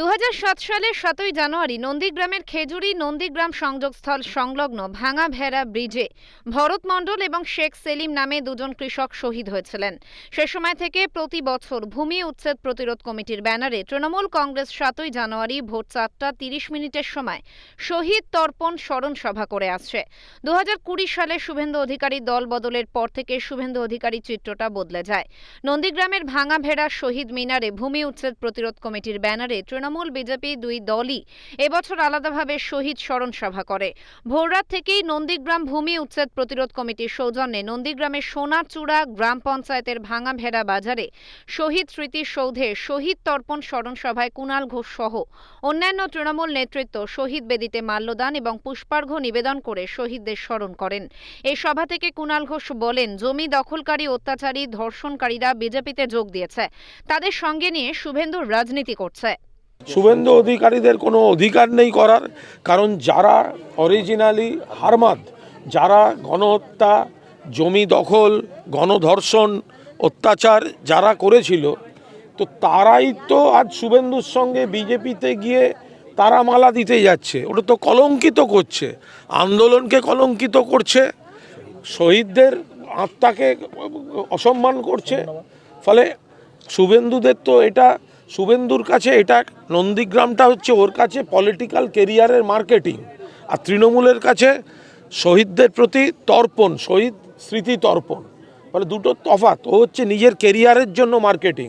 দু সালের সাতই জানুয়ারি নন্দীগ্রামের খেজুরি নন্দীগ্রাম সংযোগস্থল সংলগ্ন ভাঙা ভেড়া ব্রিজে ভরত মণ্ডল এবং শেখ সেলিম নামে দুজন কৃষক শহীদ হয়েছিলেন। সে সময় থেকে প্রতি বছর ভূমি উচ্ছেদ প্রতিরোধ কমিটির ব্যানারে তৃণমূল কংগ্রেস সাতই জানুয়ারি ভোর চারটা তিরিশ মিনিটের সময় শহীদ তর্পণ স্মরণ সভা করে আসছে। দু হাজার কুড়ি সালে শুভেন্দু অধিকারী দল বদলের পর থেকে শুভেন্দু অধিকারী চিত্রটা বদলে যায়। নন্দীগ্রামের ভাঙা ভেড়া শহীদ মিনারে ভূমি উচ্ছেদ প্রতিরোধ কমিটির ব্যানারে তৃণমূল বিজেপি দুই দলই এবছর আলাদাভাবে শহীদ স্মরণ সভা করে। ভোররাত থেকেই নন্দীগ্রাম ভূমি উচ্ছেদ প্রতিরোধ কমিটির সৌজন্যে নন্দীগ্রামের সোনাচূড়া গ্রাম পঞ্চায়েতের ভাঙা ভেড়া বাজারে শহীদ স্মৃতি সৌধে শহীদ তর্পণ স্মরণ সভায় কুণাল ঘোষ সহ অন্যান্য তৃণমূল নেতৃত্ব শহীদ বেদিতে মাল্যদান এবং পুষ্পার্ঘ্য নিবেদন করে শহীদদের স্মরণ করেন। এই সভা থেকে কুণাল ঘোষ বলেন, জমি দখলকারী, অত্যাচারী, ধর্ষণকারীরা বিজেপিতে যোগ দিয়েছে। তাদের সঙ্গে নিয়ে শুভেন্দু রাজনীতি করছে। শুভেন্দু অধিকারীদের কোনো অধিকার নেই করার, কারণ যারা অরিজিনালি হারমাদ, যারা গণহত্যা, জমি দখল, গণধর্ষণ, অত্যাচার যারা করেছিল, তো তারাই তো আজ শুভেন্দুর সঙ্গে বিজেপিতে গিয়ে তারা মালা দিতে যাচ্ছে। ওটা তো কলঙ্কিত করছে। আন্দোলনকে কলঙ্কিত করছে। শহীদদের আত্মাকে অসম্মান করছে। ফলে শুভেন্দুদের তো এটা শুভেন্দুর কাছে এটা নন্দীগ্রামটা হচ্ছে ওর কাছে পলিটিক্যাল কেরিয়ারের মার্কেটিং আর তৃণমূলের কাছে শহীদদের প্রতি তর্পণ, শহীদ স্মৃতি তর্পণ। ফলে দুটো তফাৎ, ও হচ্ছে নিজের কেরিয়ারের জন্য মার্কেটিং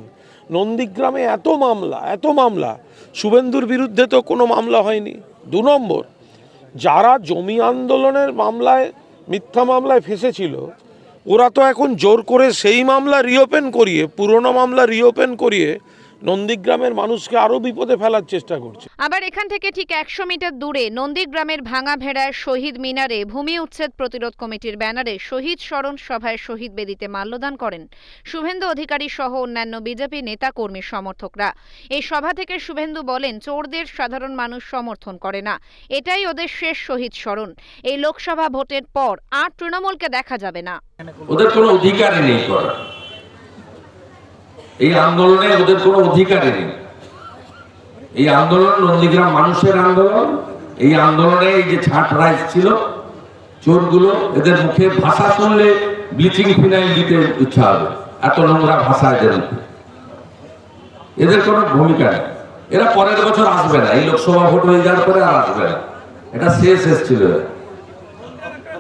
নন্দীগ্রামে এত মামলা এত মামলা, শুভেন্দুর বিরুদ্ধে তো কোনো মামলা হয়নি। দু নম্বর, যারা জমি আন্দোলনের মামলায়, মিথ্যা মামলায় ফেসেছিল, ওরা তো এখন জোর করে সেই মামলা রিওপেন করিয়ে, পুরনো মামলা রিওপেন করিয়ে নন্দীগ্রামের মানুষকে আরও বিপদে ফেলার চেষ্টা করছে। আবার এখান থেকে ঠিক একশো মিটার দূরে নন্দীগ্রামের ভাঙা ভেড়ায় শহীদ মিনারে ভূমি উচ্ছেদ প্রতিরোধ কমিটির ব্যানারে শহীদ স্মরণ সভায় শহীদ বেদিতে মাল্যদান করেন শুভেন্দু অধিকারী সহ অন্যান্য বিজেপি নেতা কর্মী সমর্থকরা। এই সভা থেকে শুভেন্দু বলেন চোরদের সাধারণ মানুষ সমর্থন করে না। এটাই ওদের শেষ শহীদ স্মরণ। এই লোকসভা ভোটের পর আর তৃণমূলকে দেখা যাবে না। ওদের কোনো অধিকারই নেই করার এই আন্দোলনে ওদের কোনো অধিকারই নেই। এই আন্দোলন নন্দীগ্রাম মানুষের আন্দোলন এই আন্দোলনে এই যে ছাঁটরা ছিল চোরগুলো এদের মুখে ভাষা শুনলে ব্লিচিং ফিনাইল দিতে ইচ্ছা হবে। এত নোংরা ভাষা এদের এদের কোনো ভূমিকা নেই। এরা পরের বছর আসবে না। এই লোকসভা ভোট হয়ে যাওয়ার পরে আর আসবে না। এটা শেষ এসেছিল।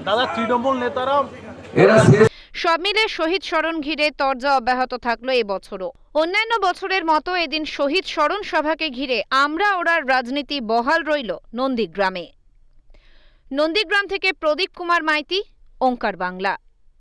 দাদা তৃণমূল নেতারা এরা শেষ সব মিলে শহীদ স্মরণ ঘিরে তরজা অব্যাহত থাকল এবছরও অন্যান্য বছরের মতো এদিন শহীদ স্মরণ সভাকে ঘিরে আমরা ওরার রাজনীতি বহাল রইল নন্দীগ্রামে। নন্দীগ্রাম থেকে প্রদীপ কুমার মাইতি, ওঙ্কার বাংলা।